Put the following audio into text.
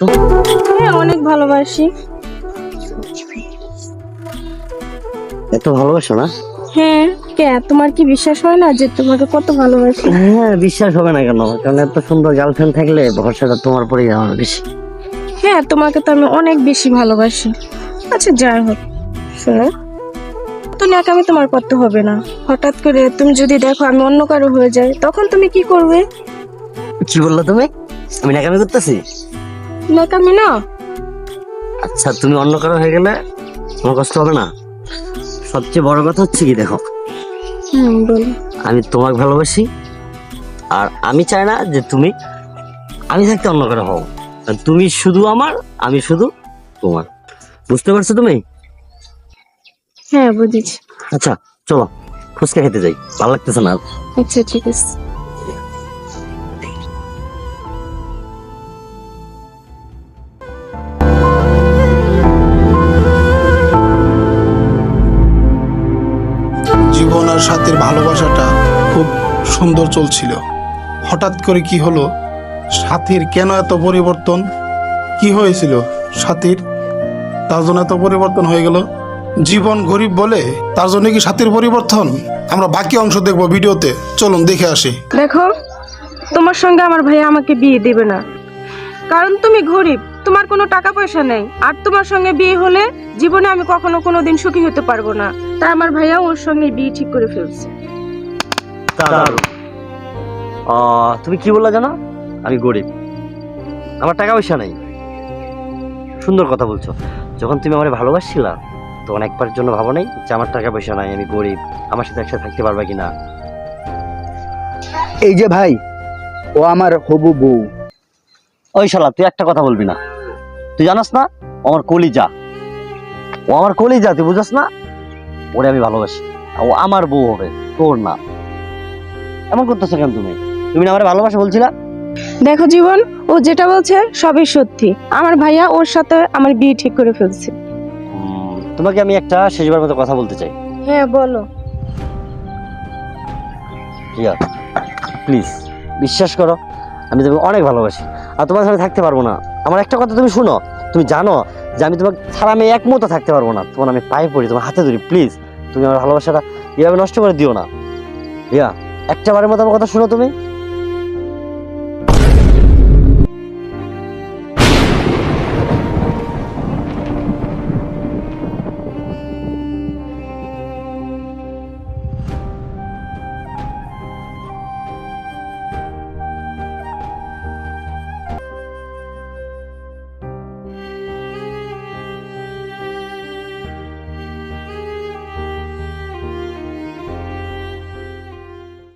তো হ্যাঁ অনেক ভালোবাসি। এত ভালোবাসো না? হ্যাঁ কে? তোমার কি বিশ্বাস হয় না যে তোমাকে কত ভালোবাসি? হ্যাঁ বিশ্বাস হবে না কেন? কারণ এত সুন্দর গার্লফ্রেন্ড থাকলে ভরসাটা তোমার পরেই আমার বেশি। হ্যাঁ তোমাকে তো আমি অনেক বেশি ভালোবাসি। আচ্ছা যাই হোক শোনো। তো ন্যাকামি তোমার করতে হবে না। হঠাৎ করে তুমি যদি দেখো আমি অন্য কারও হয়ে যাই তখন তুমি কি করবে? কি বলল তুমি? আমি নাকামি করতেছি? ন্যাকামি না আচ্ছা তুমি অন্য কারও হয়ে গেলে তোমার কষ্ট হবে না? সবচেয়ে বড় কথা হচ্ছে কি দেখো। হুম বলো। আমি তোমাকে ভালোবাসি আর আমি চাই না যে তুমি আমি থাকতে অন্য কারও হও। আর তুমি শুধু আমার আমি শুধু তোমার। বুঝতে পারছ তুমি? হ্যাঁ বুঝেছি। আচ্ছা চলো ফুচকা খেতে যাই। ভালো লাগতেছে না? আচ্ছা ঠিক আছে। আর সাথীর ভালোবাসাটা খুব সুন্দর চলছিল। হঠাৎ করে কি হলো? সাথীর কেন এত পরিবর্তন? কি হয়েছিল সাথীর? তার জন্য এত পরিবর্তন হয়ে গেল? জীবন গরিব বলে তার জন্য কি সাথীর পরিবর্তন? আমরা বাকি অংশ দেখব ভিডিওতে। চলুন দেখে আসি। দেখো, তোমার সঙ্গে আমার ভাইয়া আমাকে বিয়ে দেবে না। কারণ তুমি গরিব। তোমার কোনো টাকা পয়সা নেই। আর তোমার সঙ্গে বিয়ে হলে জীবনে আমি কখনো কোনো দিন সুখী হতে পারব না। তাই আমার ভাইয়া ওর সঙ্গে বিয়ে ঠিক করে ফেলছে। আহ, তুমি কি বললা জানো? আমি গরিব। আমার টাকা পয়সা নাই। সুন্দর কথা বলছো। যখন তুমি আমার ভালোবাসছিলা তখন একবারের জন্য ভাবো নাই যে আমার টাকা পয়সা নাই আমি গরিব। আমার সাথে একসাথে থাকতে পারবা কিনা? এই যে ভাই ও আমার হবু বউ। ওই শালা তুই একটা কথা বলবি না। তুই জানাস না আমার কলিজা। ও আমার কলিজা তুই বুঝাস না? ওরে আমি ভালোবাসি ও আমার বউ হবে তোর না। এমন করতেছো কেন তুমি? তুমি না আমার ভালোবাসা বলছিলা? দেখো জীবন ও যেটা বলছে সবই সত্যি। আমার ভাইয়া ওর সাথে আমার বিয়ে ঠিক করে ফেলছে। তোমাকে আমি একটা শেষবার মতো কথা বলতে চাই। হ্যাঁ বলো। প্লিজ বিশ্বাস করো আমি তোমাকে অনেক ভালোবাসি। আর তোমার সাথে থাকতে পারব না। আমার একটা কথা তুমি শুনো, তুমি জানো যে আমি তোমাকে ছাড়া আমি এক মুহূর্ত থাকতে পারব না। তোমার আমি পায়ে পড়ি, তোমার হাতে ধরি প্লিজ তুমি আমার ভালোবাসাটা এভাবে নষ্ট করে দিও না। রিয়া একটা বারের মতো আমার কথা শুনো তুমি।